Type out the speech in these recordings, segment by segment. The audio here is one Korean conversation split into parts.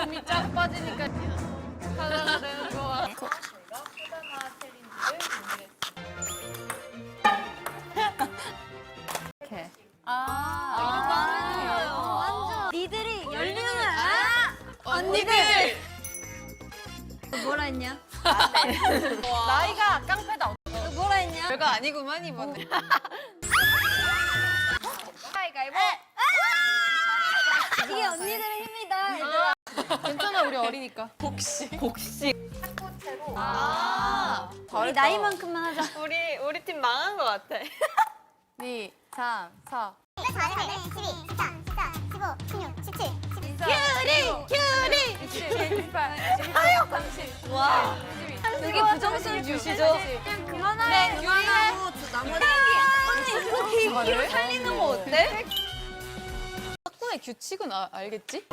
몸이 쫙 빠지니까 하나가 되는 거야. 이렇게. 아, 니들이 열리는 언니들 뭐라 했냐? 나이가 깡패다. 너 뭐라 했냐? 별거 아니구만 이번에. 가위가위보. 이게 언니들의 힘이다. 얘들아. 괜찮아 우리 어리니까. 복시. 복시. 아. 우리 나이만큼만 하자. 우리 우리 팀 망한 것 같아. 2, 3, 4. 4, 4, 12, 13, 14, 15, 16, 17, 18. 큐리! 큐리! 27, 28, 29, 30. 와. 되게 부정순 주시죠. 그만해. 네, 그만하고 나머지. 언니 이렇게? 살리는 거 어때? 학교의 규칙은 아, 알겠지?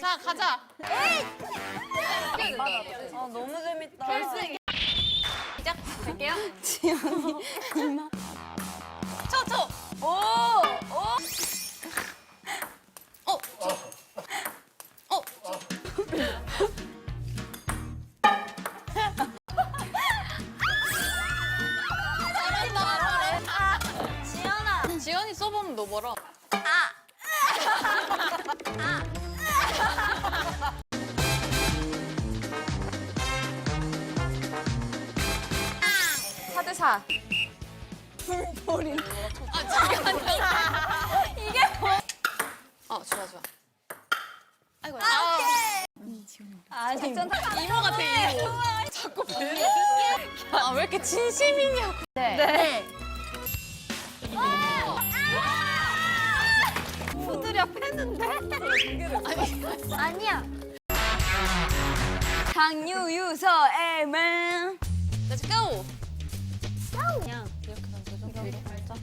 자, 가자. 아 너무 재밌다. 결승. 시작. 갈게요. 지연이. 쳐, 너 뭐라? 아! 4대 4. 아, 잠깐만요. 이게 뭐? 어, 좋아, 좋아. 아이고, 아, 아니 작전 이모 같아, 이모. 자꾸 배. 아, 왜 이렇게 진심이냐고. 네. 패는데? 아니야. 강유유서 에맨. Let's go. 그냥 이렇게 던져줘. 위로 살짝.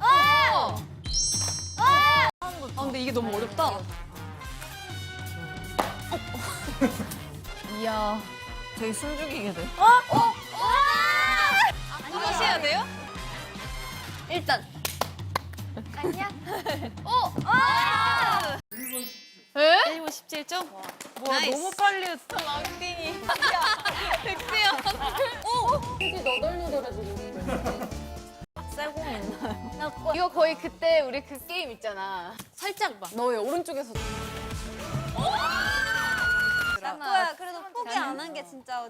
어! 아, 근데 이게 너무 어렵다. 이야. 되게 숨죽이게 돼. 다시 해야 돼요? 일단 아니야. 어! 아! 에? 1분 17점? 뭐야, 나이스. 너무 빨리 했어, 랑띵이. 백세야. 어? 되게 너덜너덜해지고. 쇠공 있나요? 이거 거의 그때 우리 그 게임 있잖아. 살짝 봐. 너의 오른쪽에서. 뭐야 그래도 포기 안 한 게 진짜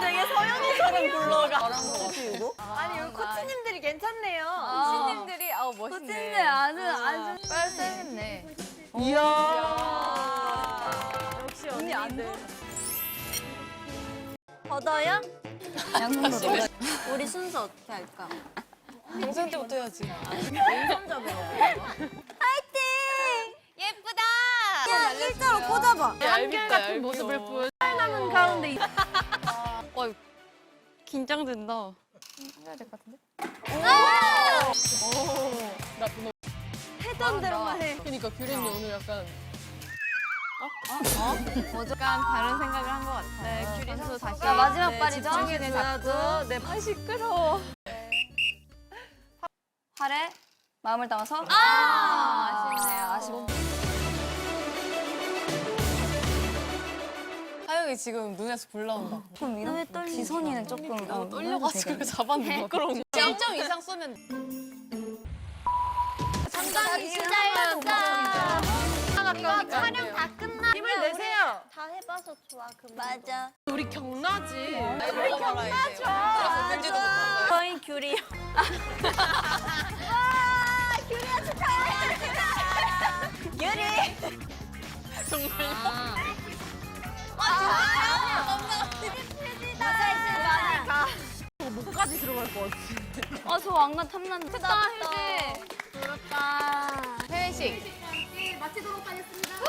되게 서연이처럼 굴러가. 아니 여기 코치님들이 괜찮네요. 코치님들이 아우 멋있네. 코치님들 아주 아주 빨세했네. 역시 언니 안 돼. 걷어요? 양손으로. 우리 순서 어떻게 할까? 동생 때부터 해야지. 파이팅! 예쁘다. 그냥 일자로 꽂아봐. 한결 같은 모습을 보여. 남은 가운데 긴장된다. 해야 될 것 같은데? 해던 대로만 해. 그러니까 규린이 오늘 약간 어? 어? 어? 약간 다른 생각을 한 것 같아. 네, 규린 선수 다시. 자, 마지막 네, 발이죠? 집중력을 잡고. 네, 팔 시끄러워. 팔에 마음을 담아서. 아, 아쉽네요. 아쉽고. 지금 눈에서 불 나온다. 그럼 이런 지선이는 조금 어, 떨려가지고 잡았는 거. 그럼 1점 이상 쏘면. 장난이 진짜였다. 이거 촬영 다 끝나. 힘을 내세요. 다 해봐서 좋아. 그 맞아. 우리 경나지. 우리 경나죠. 들지도 못한 거야. 저희 귤이. 와, 귤이야 축하해. 귤이. 정말. 아. 목까지 들어갈 것 같아. 아, 저 왕관 탐난다. 됐다, 혜진. 부럽다. 혜진 씨. 마치도록 하겠습니다.